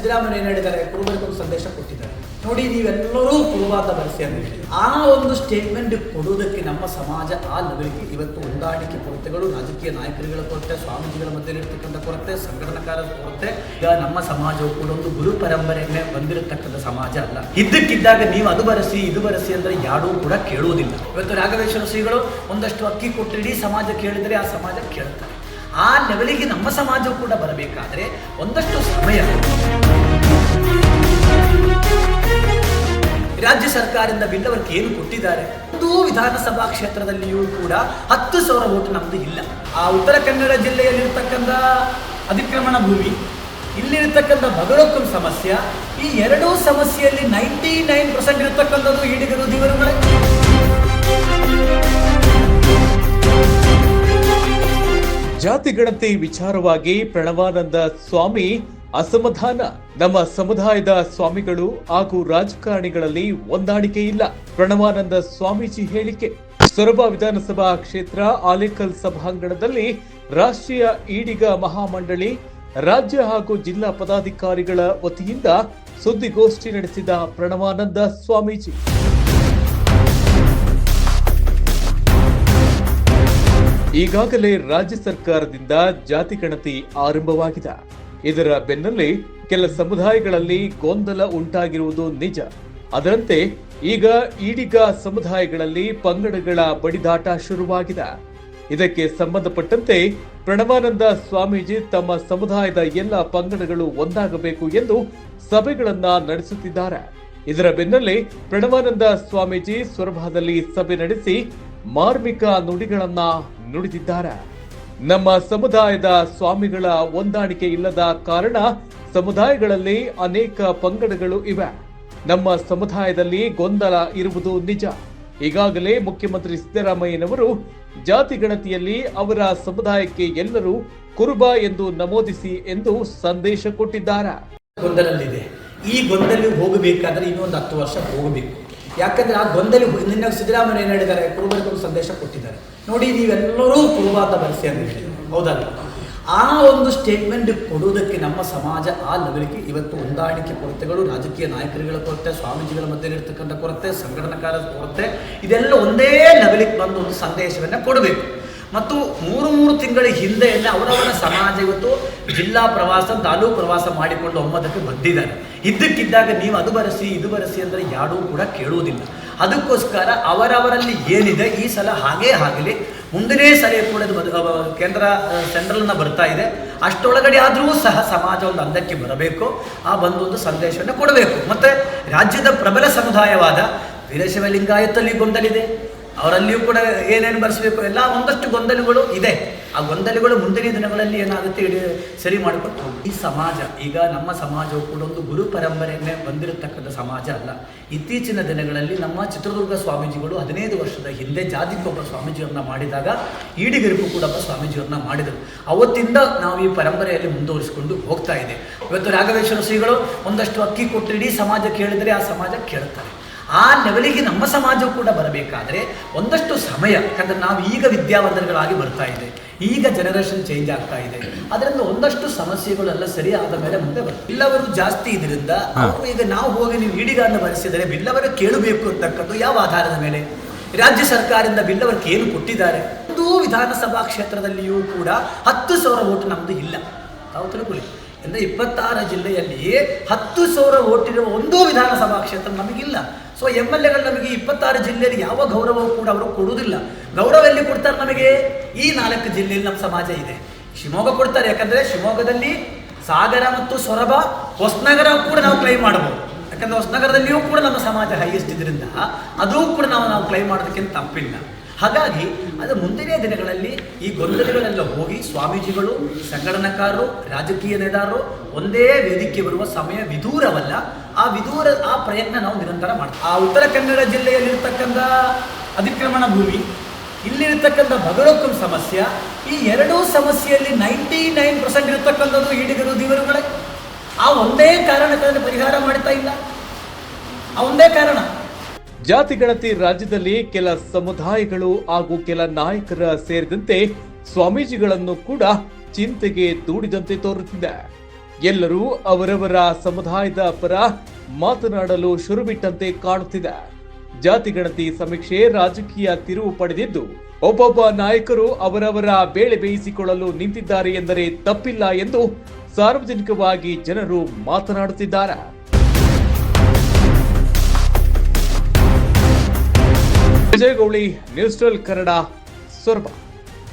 ಸಿದ್ದರಾಮಯ್ಯ ಏನು ಹೇಳಿದ್ದಾರೆ? ಕುರುಬರಿಗೆ ಒಂದು ಸಂದೇಶ ಕೊಟ್ಟಿದ್ದಾರೆ. ನೋಡಿ, ನೀವೆಲ್ಲರೂ ಕುರುಬಾದ ಬರೆಸಿ ಅಂತ ಹೇಳಿ. ಆ ಒಂದು ಸ್ಟೇಟ್ಮೆಂಟ್ ಕೊಡುವುದಕ್ಕೆ ನಮ್ಮ ಸಮಾಜ ಆ ಲೆವೆಲ್ಗೆ ಇವತ್ತು ಹೊಂದಾಣಿಕೆ ಕೊರತೆಗಳು, ರಾಜಕೀಯ ನಾಯಕರುಗಳ ಕೊರತೆ, ಸ್ವಾಮೀಜಿಗಳ ಮಧ್ಯೆಲಿರ್ತಕ್ಕಂಥ ಕೊರತೆ, ಸಂಘಟನಾಕಾರರ ಕೊರತೆ, ಈಗ ನಮ್ಮ ಸಮಾಜವು ಕೂಡ ಒಂದು ಗುರು ಪರಂಪರೆಯನ್ನೇ ಬಂದಿರತಕ್ಕಂಥ ಸಮಾಜ ಅಲ್ಲ. ಇದ್ದಕ್ಕಿದ್ದಾಗ ನೀವು ಅದು ಬರೆಸಿ, ಇದು ಬರೆಸಿ ಅಂದ್ರೆ ಯಾರೂ ಕೂಡ ಕೇಳುವುದಿಲ್ಲ. ಇವತ್ತು ರಾಘವೇಶ್ವರ ಶ್ರೀಗಳು ಒಂದಷ್ಟು ಅಕ್ಕಿ ಕೊಟ್ಟು ಇಡೀ ಸಮಾಜ ಕೇಳಿದರೆ ಆ ಸಮಾಜ ಕೇಳ್ತಾರೆ. ಆ ಲೆವೆಲಿಗೆ ನಮ್ಮ ಸಮಾಜವು ಕೂಡ ಬರಬೇಕಾದ್ರೆ ಒಂದಷ್ಟು ಸಮಯ ರಾಜ್ಯ ಸರ್ಕಾರದಿಂದ ಬಿಲ್ಲವರಿಗೆ ಏನು ಕೊಟ್ಟಿದ್ದಾರೆ? ಒಂದು ವಿಧಾನಸಭಾ ಕ್ಷೇತ್ರದಲ್ಲಿಯೂ ಕೂಡ ಹತ್ತು ಸಾವಿರ ಓಟ್ ನಮ್ದು ಇಲ್ಲ. ಆ ಉತ್ತರ ಕನ್ನಡ ಜಿಲ್ಲೆಯಲ್ಲಿರ್ತಕ್ಕಂಥ ಅತಿಕ್ರಮಣ ಭೂಮಿ, ಇಲ್ಲಿರ್ತಕ್ಕಂಥ ಬಗಡೋಕ್ಕಂ ಸಮಸ್ಯೆ, ಈ ಎರಡೂ ಸಮಸ್ಯೆಯಲ್ಲಿ ನೈಂಟಿ ನೈನ್ ಪರ್ಸೆಂಟ್ ಇರತಕ್ಕಂಥದ್ದು ಈಡಿಗರು ದೇವರುಗಳೇ ಜಾತಿ ಗಣತಿ ವಿಚಾರವಾಗಿ ಪ್ರಣವಾನಂದ ಸ್ವಾಮಿ ಅಸಮಾಧಾನ. ನಮ್ಮ ಸಮುದಾಯದ ಸ್ವಾಮಿಗಳು ಹಾಗೂ ರಾಜಕಾರಣಿಗಳಲ್ಲಿ ಹೊಂದಾಣಿಕೆ ಇಲ್ಲ. ಪ್ರಣವಾನಂದ ಸ್ವಾಮೀಜಿ ಹೇಳಿಕೆ. ಸೊರಬ ವಿಧಾನಸಭಾ ಕ್ಷೇತ್ರ ಆಲೇಕಲ್ ಸಭಾಂಗಣದಲ್ಲಿ ರಾಷ್ಟ್ರೀಯ ಈಡಿಗ ಮಹಾಮಂಡಳಿ, ರಾಜ್ಯ ಹಾಗೂ ಜಿಲ್ಲಾ ಪದಾಧಿಕಾರಿಗಳ ವತಿಯಿಂದ ಸುದ್ದಿಗೋಷ್ಠಿ ನಡೆಸಿದ ಪ್ರಣವಾನಂದ ಸ್ವಾಮೀಜಿ. ಈಗಾಗಲೇ ರಾಜ್ಯ ಸರ್ಕಾರದಿಂದ ಜಾತಿ ಗಣತಿ ಆರಂಭವಾಗಿದೆ. ಇದರ ಬೆನ್ನಲ್ಲೇ ಕೆಲ ಸಮುದಾಯಗಳಲ್ಲಿ ಗೊಂದಲ ಉಂಟಾಗಿರುವುದು ನಿಜ. ಅದರಂತೆ ಈಗ ಈಡಿಗ ಸಮುದಾಯಗಳಲ್ಲಿ ಪಂಗಡಗಳ ಬಡಿದಾಟ ಶುರುವಾಗಿದೆ. ಇದಕ್ಕೆ ಸಂಬಂಧಪಟ್ಟಂತೆ ಪ್ರಣವಾನಂದ ಸ್ವಾಮೀಜಿ ತಮ್ಮ ಸಮುದಾಯದ ಎಲ್ಲ ಪಂಗಡಗಳು ಒಂದಾಗಬೇಕು ಎಂದು ಸಭೆಗಳನ್ನ ನಡೆಸುತ್ತಿದ್ದಾರೆ. ಇದರ ಬೆನ್ನಲ್ಲೇ ಪ್ರಣವಾನಂದ ಸ್ವಾಮೀಜಿ ಸ್ವರಭದಲ್ಲಿ ಸಭೆ ನಡೆಸಿ ಮಾರ್ಮಿಕ ನುಡಿಗಳನ್ನ ನುಡಿದಿದ್ದಾರೆ. ನಮ್ಮ ಸಮುದಾಯದ ಸ್ವಾಮಿಗಳ ಹೊಂದಾಣಿಕೆ ಇಲ್ಲದ ಕಾರಣ ಸಮುದಾಯಗಳಲ್ಲಿ ಅನೇಕ ಪಂಗಡಗಳು ಇವೆ. ನಮ್ಮ ಸಮುದಾಯದಲ್ಲಿ ಗೊಂದಲ ಇರುವುದು ನಿಜ. ಈಗಾಗಲೇ ಮುಖ್ಯಮಂತ್ರಿ ಸಿದ್ದರಾಮಯ್ಯನವರು ಜಾತಿ ಗಣತಿಯಲ್ಲಿ ಅವರ ಸಮುದಾಯಕ್ಕೆ ಎಲ್ಲರೂ ಕುರುಬ ಎಂದು ನಮೂದಿಸಿ ಎಂದು ಸಂದೇಶ ಕೊಟ್ಟಿದ್ದಾರೆ. ಗೊಂದಲಲ್ಲಿದೆ. ಈ ಗೊಂದಲ ಹೋಗಬೇಕಾದ್ರೆ ಇನ್ನೊಂದು ಹತ್ತು ವರ್ಷ ಹೋಗಬೇಕು. ಯಾಕಂದ್ರೆ ಆ ಗೊಂದಲಿ ನಿನ್ನ ಸಿದ್ದರಾಮಯ್ಯ ಏನು ಹೇಳಿದ್ದಾರೆ? ಕುರುಬರಿಗೊಂದು ಸಂದೇಶ ಕೊಟ್ಟಿದ್ದಾರೆ. ನೋಡಿ, ನೀವೆಲ್ಲರೂ ಕುರುಬಾದ ಬರೆಸಿ ಅಂತ ಹೇಳಿ ಹೌದಲ್ಲ? ಆ ಒಂದು ಸ್ಟೇಟ್ಮೆಂಟ್ ಕೊಡುವುದಕ್ಕೆ ನಮ್ಮ ಸಮಾಜ ಆ ಲೆವೆಲ್ಗೆ ಇವತ್ತು ಹೊಂದಾಣಿಕೆ ಕೊರತೆಗಳು ರಾಜಕೀಯ ನಾಯಕರುಗಳ ಕೊರತೆ, ಸ್ವಾಮೀಜಿಗಳ ಮಧ್ಯೆಲಿರ್ತಕ್ಕಂಥ ಕೊರತೆ ಸಂಘಟನಾಕಾರದ ಕೊರತೆ, ಇದೆಲ್ಲ ಒಂದೇ ಲೆವೆಲಿಗೆ ಬಂದು ಒಂದು ಸಂದೇಶವನ್ನು ಕೊಡಬೇಕು. ಮತ್ತು ಮೂರು ಮೂರು ತಿಂಗಳ ಹಿಂದೆಯಲ್ಲೇ ಅವರವರ ಸಮಾಜ ಇವತ್ತು ಜಿಲ್ಲಾ ಪ್ರವಾಸ, ತಾಲೂಕು ಪ್ರವಾಸ ಮಾಡಿಕೊಂಡು ಒಮ್ಮತಕ್ಕೆ ಬಂದಿದ್ದಾರೆ. ಇದ್ದಕ್ಕಿದ್ದಾಗ ನೀವು ಅದು ಬರೆಸಿ, ಇದು ಬರೆಸಿ ಅಂದರೆ ಯಾರೂ ಕೂಡ ಕೇಳುವುದಿಲ್ಲ. ಅದಕ್ಕೋಸ್ಕರ ಅವರವರಲ್ಲಿ ಏನಿದೆ ಈ ಸಲ ಹಾಗೇ ಆಗಲಿ. ಮುಂದಿನೇ ಸಲ ಕೂಡ ಕೇಂದ್ರ ಸೆಂಟ್ರಲ್ನ ಬರ್ತಾ ಇದೆ. ಅಷ್ಟೊಳಗಡೆ ಆದರೂ ಸಹ ಸಮಾಜ ಒಂದು ಅಂದಕ್ಕೆ ಬರಬೇಕು. ಆ ಬಂದು ಒಂದು ಸಂದೇಶವನ್ನು ಕೊಡಬೇಕು. ಮತ್ತು ರಾಜ್ಯದ ಪ್ರಬಲ ಸಮುದಾಯವಾದ ವೀರಶೈವ ಲಿಂಗಾಯತ ಗೊಂದಲಿದೆ. ಅವರಲ್ಲಿಯೂ ಕೂಡ ಏನೇನು ಬರೆಸಬೇಕು ಎಲ್ಲ ಒಂದಷ್ಟು ಗೊಂದಲಗಳು ಇದೆ. ಆ ಗೊಂದಲಗಳು ಮುಂದಿನ ದಿನಗಳಲ್ಲಿ ಏನಾಗುತ್ತೆ ಇಡೀ ಸರಿ ಮಾಡಿಕೊಟ್ಟು ಈ ಸಮಾಜ, ಈಗ ನಮ್ಮ ಸಮಾಜವು ಕೂಡ ಒಂದು ಗುರು ಪರಂಪರೆಯನ್ನೇ ಬಂದಿರತಕ್ಕಂಥ ಸಮಾಜ ಅಲ್ಲ. ಇತ್ತೀಚಿನ ದಿನಗಳಲ್ಲಿ ನಮ್ಮ ಚಿತ್ರದುರ್ಗ ಸ್ವಾಮೀಜಿಗಳು ಹದಿನೈದು ವರ್ಷದ ಹಿಂದೆ ಜಾತಿಗೊಬ್ಬ ಸ್ವಾಮೀಜಿಯವರನ್ನ ಮಾಡಿದಾಗ ಈಡಿಗರಿಗೂ ಕೂಡ ಒಬ್ಬ ಸ್ವಾಮೀಜಿಯವರನ್ನ ಮಾಡಿದರು. ಅವತ್ತಿಂದ ನಾವು ಈ ಪರಂಪರೆಯಲ್ಲಿ ಮುಂದುವರಿಸಿಕೊಂಡು ಹೋಗ್ತಾ ಇದೆ. ಇವತ್ತು ರಾಘವೇಶ್ವರ ಶ್ರೀಗಳು ಒಂದಷ್ಟು ಅಕ್ಕಿ ಕೊಟ್ಟು ಇಡೀ ಸಮಾಜ ಕೇಳಿದರೆ ಆ ಸಮಾಜ ಕೇಳ್ತಾರೆ ಆ ಲೆವೆಲಿಗೆ ನಮ್ಮ ಸಮಾಜ ಕೂಡ ಬರಬೇಕಾದ್ರೆ ಒಂದಷ್ಟು ಸಮಯ ಯಾಕಂದ್ರೆ ನಾವು ಈಗ ವಿದ್ಯಾವಂತರುಗಳಾಗಿ ಬರ್ತಾ ಇದೆ ಈಗ ಜನರೇಷನ್ ಚೇಂಜ್ ಆಗ್ತಾ ಇದೆ ಅದರಿಂದ ಒಂದಷ್ಟು ಸಮಸ್ಯೆಗಳೆಲ್ಲ ಸರಿ ಆದ ಮೇಲೆ ಮುಂದೆ ಬರ್ತದೆ ಬಿಲ್ಲವರು ಜಾಸ್ತಿ ಇದರಿಂದ ಅವರು ಈಗ ನಾವು ಹೋಗಿ ನೀವು ಈಡಿಗಾರನ್ನ ಬರೆಸಿದರೆ ಬಿಲ್ಲವರ ಕೇಳಬೇಕು ಅಂತಕ್ಕದ್ದು ಯಾವ ಆಧಾರದ ಮೇಲೆ? ರಾಜ್ಯ ಸರ್ಕಾರದಿಂದ ಬಿಲ್ಲವರಿಗೆ ಏನು ಕೊಟ್ಟಿದ್ದಾರೆ? ಒಂದು ವಿಧಾನಸಭಾ ಕ್ಷೇತ್ರದಲ್ಲಿಯೂ ಕೂಡ ಹತ್ತು ಸಾವಿರ ಓಟ್ ನಮ್ಮದು ಇಲ್ಲ. ತಾವು ತಿಳ್ಕೊಳ್ಳಿ. ಅಂದರೆ ಇಪ್ಪತ್ತಾರು ಜಿಲ್ಲೆಯಲ್ಲಿ ಹತ್ತು ಸಾವಿರ ಓಟಿರುವ ಒಂದೋ ವಿಧಾನಸಭಾ ಕ್ಷೇತ್ರ ನಮಗಿಲ್ಲ. ಸೊ ಎಂ ಎಲ್ ಎಗಳು ನಮಗೆ ಇಪ್ಪತ್ತಾರು ಜಿಲ್ಲೆಯಲ್ಲಿ ಯಾವ ಗೌರವವೂ ಕೂಡ ಅವರು ಕೊಡುವುದಿಲ್ಲ. ಗೌರವ ಎಲ್ಲಿ ಕೊಡ್ತಾರೆ ನಮಗೆ? ಈ ನಾಲ್ಕು ಜಿಲ್ಲೆಯಲ್ಲಿ ನಮ್ಮ ಸಮಾಜ ಇದೆ. ಶಿವಮೊಗ್ಗ ಕೊಡ್ತಾರೆ, ಯಾಕಂದರೆ ಶಿವಮೊಗ್ಗದಲ್ಲಿ ಸಾಗರ ಮತ್ತು ಸೊರಬ, ಹೊಸನಗರ ಕೂಡ ನಾವು ಕ್ಲೈಮ್ ಮಾಡಬಹುದು ಯಾಕಂದರೆ ಹೊಸನಗರದಲ್ಲಿಯೂ ಕೂಡ ನಮ್ಮ ಸಮಾಜ ಹೈಯೆಸ್ಟ್ ಇದರಿಂದ, ಅದೂ ಕೂಡ ನಾವು ನಾವು ಕ್ಲೈಮ್ ಮಾಡೋದಕ್ಕಿಂತ ತಪ್ಪಿಲ್ಲ. ಹಾಗಾಗಿ ಅದು ಮುಂದಿನ ದಿನಗಳಲ್ಲಿ ಈ ಗೊಂದಲಗಳೆಲ್ಲ ಹೋಗಿ ಸ್ವಾಮೀಜಿಗಳು, ಸಂಘಟನಾಕಾರರು, ರಾಜಕೀಯ ನೇತಾರರು ಒಂದೇ ವೇದಿಕೆ ಬರುವ ಸಮಯ ವಿದೂರವಲ್ಲ. ಆ ವಿದೂರ, ಆ ಪ್ರಯತ್ನ ನಾವು ನಿರಂತರ ಮಾಡ್ತೀವಿ. ಆ ಉತ್ತರ ಕನ್ನಡ ಜಿಲ್ಲೆಯಲ್ಲಿರ್ತಕ್ಕಂಥ ಅತಿಕ್ರಮಣ ಭೂಮಿ, ಇಲ್ಲಿರ್ತಕ್ಕಂಥ ಬಗಡೋಕ್ಕಂ ಸಮಸ್ಯೆ, ಈ ಎರಡೂ ಸಮಸ್ಯೆಯಲ್ಲಿ ನೈಂಟಿ ನೈನ್ ಪರ್ಸೆಂಟ್ ಇರತಕ್ಕಂಥದ್ದು ಈಡಿಗರು, ದೇವರುಗಳೇ. ಆ ಒಂದೇ ಕಾರಣಕ್ಕೆ ಪರಿಹಾರ ಮಾಡ್ತಾ ಇಲ್ಲ. ಆ ಒಂದೇ ಕಾರಣ. ಜಾತಿ ಗಣತಿ ರಾಜ್ಯದಲ್ಲಿ ಕೆಲ ಸಮುದಾಯಗಳು ಹಾಗೂ ಕೆಲ ನಾಯಕರ ಸೇರಿದಂತೆ ಸ್ವಾಮೀಜಿಗಳನ್ನು ಕೂಡ ಚಿಂತೆಗೆ ದೂಡಿದಂತೆ ತೋರುತ್ತಿದೆ. ಎಲ್ಲರೂ ಅವರವರ ಸಮುದಾಯದ ಪರ ಮಾತನಾಡಲು ಶುರುಬಿಟ್ಟಂತೆ ಕಾಣುತ್ತಿದೆ ಜಾತಿ ಗಣತಿ ಸಮೀಕ್ಷೆ ರಾಜಕೀಯ ತಿರುವು ಪಡೆದಿದ್ದು, ಒಬ್ಬೊಬ್ಬ ನಾಯಕರು ಅವರವರ ಬೇಳೆ ಬೇಯಿಸಿಕೊಳ್ಳಲು ನಿಂತಿದ್ದಾರೆ ಎಂದರೆ ತಪ್ಪಿಲ್ಲ ಎಂದು ಸಾರ್ವಜನಿಕವಾಗಿ ಜನರು ಮಾತನಾಡುತ್ತಿದ್ದಾರೆ. Vijayagouli news twelve Kannada Soraba.